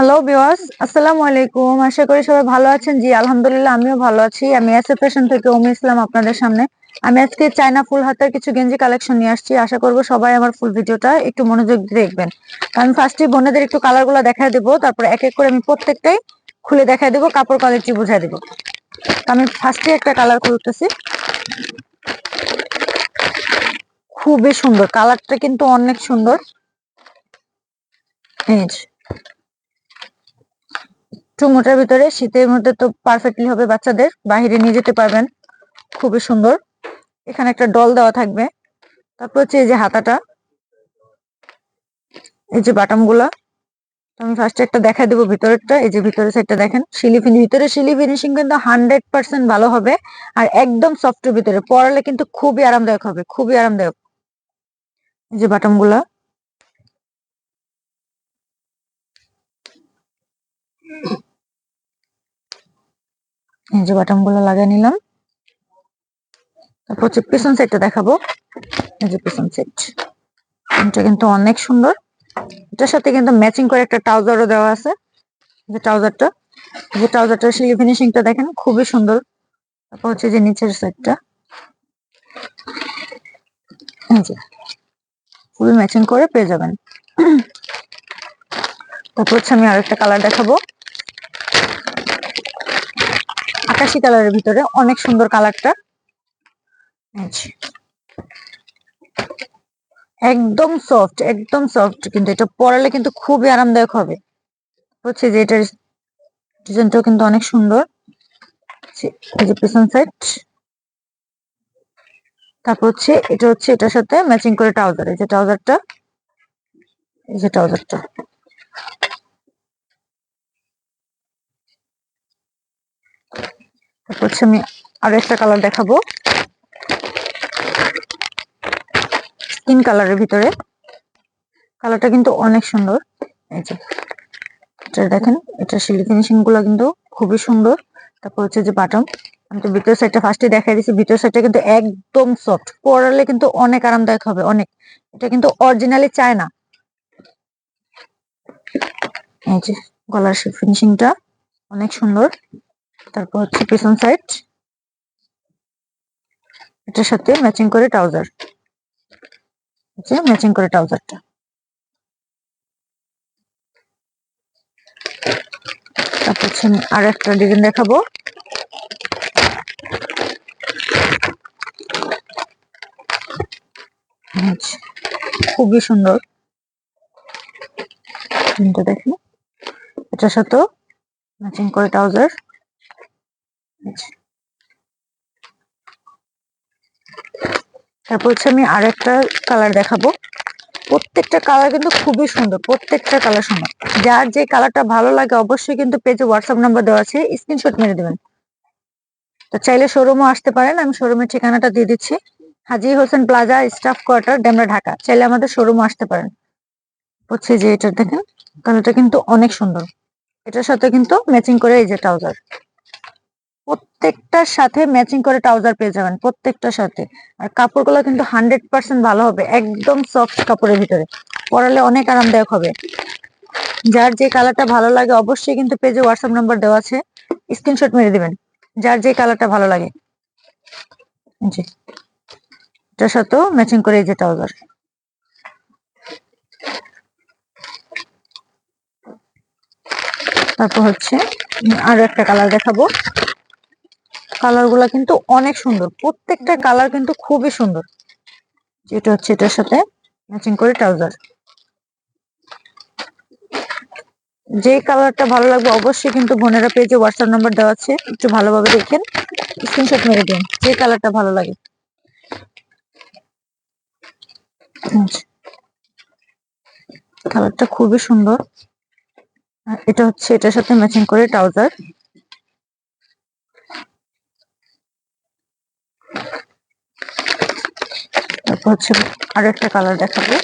Hello বিওয়াস আসসালামু আলাইকুম আশা করি সবাই ভালো আছেন জি আলহামদুলিল্লাহ আমিও ভালো আছি আমি এস ফ্যাশন থেকে উমি ইসলাম আপনাদের সামনে আমি আজকে চায়না ফুল হাতার কিছু গেঞ্জি কালেকশন নিয়ে আসছি আশা করব সবাই আমার ফুল ভিডিওটা একটু মনোযোগ দিয়ে দেখবেন কারণ ফার্স্টে বোনেদের একটু কালারগুলো দেখায় দেবো তারপর এক এক করে আমি প্রত্যেকটাই খুলে দেখায় দেবো কাপড় কোয়ালিটি বুঝাই দেবো আমি ফার্স্টে একটা কালার খুলতেছি খুবই সুন্দর কালারটা কিন্তু অনেক সুন্দর এই। একটু মোটার ভিতরে, শীতের মধ্যে তো পারফেক্টলি হবে বাচ্চাদের, বাহিরে নিয়ে যেতে পারবেন। খুবই সুন্দর। এখানে একটা ডল দেওয়া থাকবে। তারপর হচ্ছে এই যে হাতাটা। এই যে বাটামগুলা আমি ফার্স্টে একটা দেখা দেবো ভিতরেরটা। এই যে ভিতরের সাইডটা দেখেন। শিলি ফিনি ভিতরে শিলি ফিনিশিং কিন্তু হান্ড্রেড পার্সেন্ট ভালো হবে। আর একদম সফটের ভিতরে। পরালে কিন্তু খুবই আরামদায়ক হবে। খুবই আরামদায়ক। এই যে বাটামগুলা এই যে বাটামগুলো লাগিয়ে নিলাম। তারপর হচ্ছে পিছন সাইডটা দেখাবো। এই যে পিছন সাইড এটা কিন্তু অনেক সুন্দর। এটার সাথে কিন্তু ম্যাচিং করে একটা ট্রাউজারও দেওয়া আছে। যে ট্রাউজারটা যে ট্রাউজারটার সেই ফিনিশিংটা দেখেন, খুবই সুন্দর। তারপর হচ্ছে যে নিচের যে। ফুল ম্যাচিং করে পেয়ে যাবেন। তারপর হচ্ছে আমি আরেকটা কালার দেখাবো। আকাশি কালারের ভিতরে অনেক সুন্দর কালারটা। একদম সফট একদম সফট কিন্তু এটা পরালে কিন্তু খুবই আরামদায়ক হবে। হচ্ছে যে এটার ডিজাইনটাও কিন্তু অনেক সুন্দর। এই যে পিছন সাইড তারপর হচ্ছে এটা হচ্ছে এটার সাথে ম্যাচিং করে ট্রাউজার এই যে ট্রাউজারটা এই যে ট্রাউজারটা হচ্ছে আমি আরও একটা কালার দেখাবো। স্কিন কালারের ভিতরে। কালারটা কিন্তু অনেক সুন্দর। এই যে, এটা দেখেন, এটা সিলি ফিনিশিংগুলো কিন্তু খুবই সুন্দর। তারপর হচ্ছে যে বাটম আমি তো ভিতর সাইডটা ফার্স্টে দেখাই দিচ্ছি ভিতর সাইডটা কিন্তু একদম সফট পরালে কিন্তু অনেক আরামদায়ক হবে, অনেক। এটা কিন্তু অরিজিনালি চায় না। এই যে, গলার ফিনিশিংটা অনেক সুন্দর। তারপর হচ্ছে পিছন সাইড এটার সাথে ম্যাচিং করে ট্রাউজার যে ম্যাচিং করে ট্রাউজারটা হচ্ছে আর একটা ডিজাইন দেখাবো। আচ্ছা, খুবই সুন্দর। দেখেন এটার সাথেও ম্যাচিং করে ট্রাউজার তারপর হচ্ছে আমি আর একটা কালার দেখাবো। প্রত্যেকটা কালার কিন্তু খুবই সুন্দর, প্রত্যেকটা কালার সুন্দর। যার যে কালারটা ভালো লাগে অবশ্যই কিন্তু পেজে হোয়াটসঅ্যাপ নাম্বার দেওয়া আছে স্ক্রিনশট মেরে দেবেন। তো চাইলে শোরুমও আসতে পারেন, আমি শোরুমের ঠিকানাটা দিয়ে দিচ্ছি। Haji Hossain plaza, staff quarter, Demra, Dhaka. চাইলে আমাদের শোরুমও আসতে পারেন। হচ্ছে যে এটা দেখেন কালারটা কিন্তু অনেক সুন্দর। এটার সাথে কিন্তু ম্যাচিং করে এই যে ট্রাউজার প্রত্যেকটার সাথে ম্যাচিং করে ট্রাউজার পেয়ে যাবেন, প্রত্যেকটার সাথে। আর কাপড়গুলো কিন্তু হান্ড্রেড পার্সেন্ট ভালো হবে, একদম সফট কাপড়ের ভিতরে। পরালে অনেক আরামদায়ক হবে। যার যে কালারটা ভালো লাগে অবশ্যই কিন্তু পেজে হোয়াটসঅ্যাপ নাম্বার দেওয়া আছে স্ক্রিনশট মেরে দিবেন। যার যে কালারটা ভালো লাগে। জি। এটার সাথেও ম্যাচিং করে এই যে ট্রাউজার তারপর হচ্ছে আরও একটা কালার দেখাবো। কালারগুলা কিন্তু অনেক সুন্দর। প্রত্যেকটা কালার কিন্তু খুবই সুন্দর। যেটা হচ্ছে এটার সাথে ম্যাচিং করে ট্রাউজার যে কালারটা ভালো লাগবে অবশ্যই কিন্তু বোনেরা পেজে হোয়াটসঅ্যাপ নাম্বার দেওয়া আছে। একটু ভালোভাবে দেখেন। স্ক্রিনশট মেরে দিন, যে কালারটা ভালো লাগে। কালারটা খুবই সুন্দর। এটা হচ্ছে এটার সাথে ম্যাচিং করে ট্রাউজার হচ্ছে আর একটা কালার দেখাবো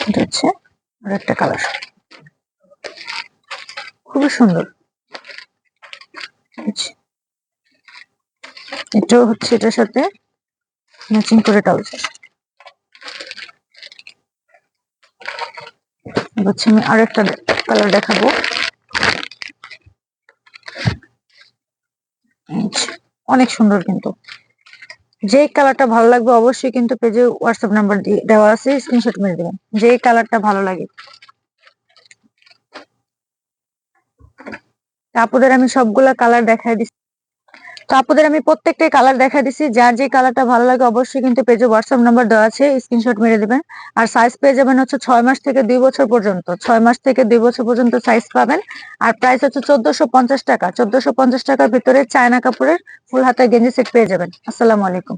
এটা হচ্ছে আর একটা কালার খুবই সুন্দর। এটাও হচ্ছে এটার সাথে ম্যাচিং করে ট্রাউজার হচ্ছে আমি আরেকটা কালার দেখাবো এই যে, অনেক সুন্দর কিন্তু। যেই কালারটা ভালো লাগবে অবশ্যই কিন্তু পেজে হোয়াটসঅ্যাপ নাম্বার দেওয়া আছে স্ক্রিনশট মেরে দেবেন। যেই কালারটা ভালো লাগে। আপুদের আমি সবগুলা কালার দেখাই দিচ্ছি। তো আপুদের আমি প্রত্যেকটাই কালার দেখা দিছি। যার যে কালারটা ভালো লাগে অবশ্যই কিন্তু পেজে হোয়াটসঅ্যাপ নাম্বার দেওয়া আছে স্ক্রিনশট মেরে দেবেন। আর সাইজ পেয়ে যাবেন হচ্ছে ছয় মাস থেকে দুই বছর পর্যন্ত। ছয় মাস থেকে দুই বছর পর্যন্ত সাইজ পাবেন। আর প্রাইস হচ্ছে চোদ্দশো পঞ্চাশ টাকা। চোদ্দশো পঞ্চাশ টাকার ভিতরে চায়না কাপড়ের ফুল হাতের গেঞ্জি সেট পেয়ে যাবেন। আসসালামু আলাইকুম।